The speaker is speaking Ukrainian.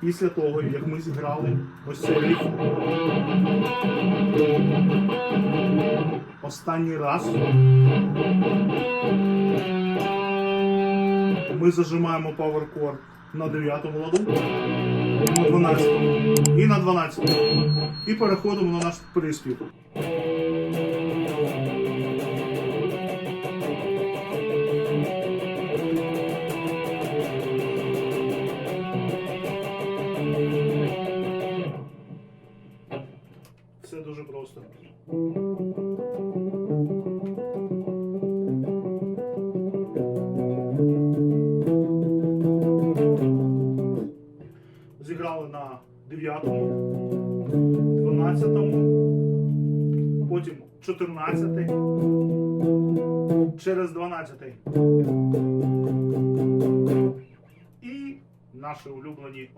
Після того, як ми зіграли ось цей риф, останній раз ми зажимаємо Power Chord на 9 ладу, на 12 і на 12. І переходимо на наш приспів. Все дуже просто. Зіграли на 9, 12, потім 14, через 12. І наші улюблені